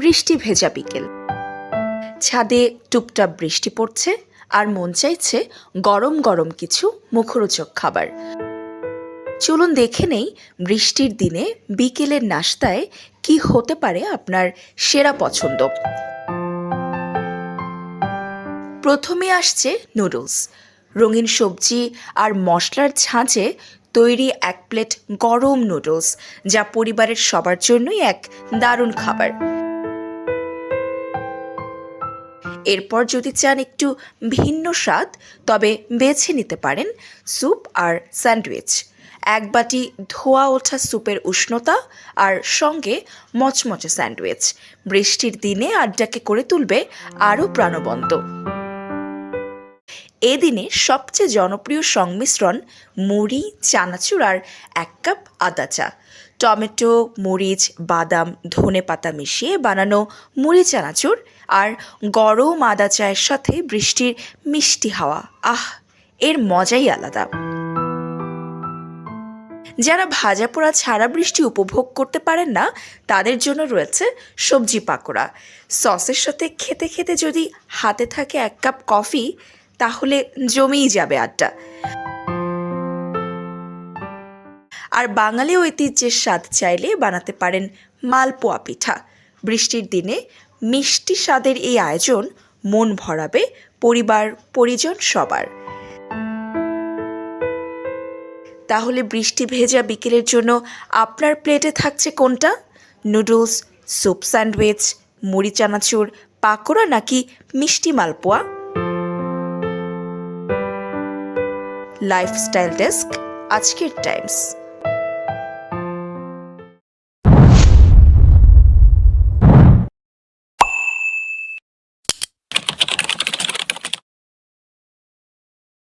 বৃষ্টি ভেজা বিকেল। ছাদে টুপটাপ বৃষ্টি পড়ছে আর মন চাইছে গরম গরম কিছু মুখরোচক খাবার। চলুন দেখে নেই বৃষ্টির দিনে বিকেলের নাস্তায় কি হতে পারে আপনার সেরা পছন্দ। প্রথমে আসছে নুডলস। রঙিন সবজি আর মশলার ঝাঁঝে তৈরি এক প্লেট গরম নুডলস, যা পরিবারের সবার জন্যই এক দারুণ খাবার। এরপর যদি চান একটু ভিন্ন স্বাদ, তবে বেছে নিতে পারেন স্যুপ আর স্যান্ডউইচ। এক বাটি ধোয়া ওঠা স্যুপের উষ্ণতা আর সঙ্গে মচমচে স্যান্ডউইচ। বৃষ্টির দিনে আড্ডাকে করে তুলবে আরও প্রাণবন্ত। এদিনে সবচেয়ে জনপ্রিয় সংমিশ্রণ মুড়ি, চানাচুর আর এক কাপ আদা চা। টমেটো, মরিচ, বাদাম, ধনে পাতা মিশিয়ে বানানো মুড়ি চানাচুর আর গরম আদা চায়ের সাথে বৃষ্টির মিষ্টি হাওয়া। আহ, এর মজাই আলাদা। যারা ভাজা পোড়া ছাড়া বৃষ্টি উপভোগ করতে পারেন না, তাদের জন্য রয়েছে সবজি পাকোড়া। সসের সাথে খেতে খেতে যদি হাতে থাকে এক কাপ কফি, তাহলে জমেই যাবে আড্ডা। আর বাঙালি ঐতিহ্যের স্বাদ চাইলে বানাতে পারেন মালপোয়া পিঠা। বৃষ্টির দিনে মিষ্টি স্বাদের এই আয়োজন মন ভরাবে পরিবার, পরিজন সবার। তাহলে বৃষ্টি ভেজা বিকেলের জন্য আপনার প্লেটে থাকছে কোনটা? নুডলস, স্যুপ স্যান্ডউইচ, মুড়ি চানাচুর, পাকোড়া নাকি মিষ্টি মালপোয়া? লাইফস্টাইল ডেস্ক, আজকের টাইমস।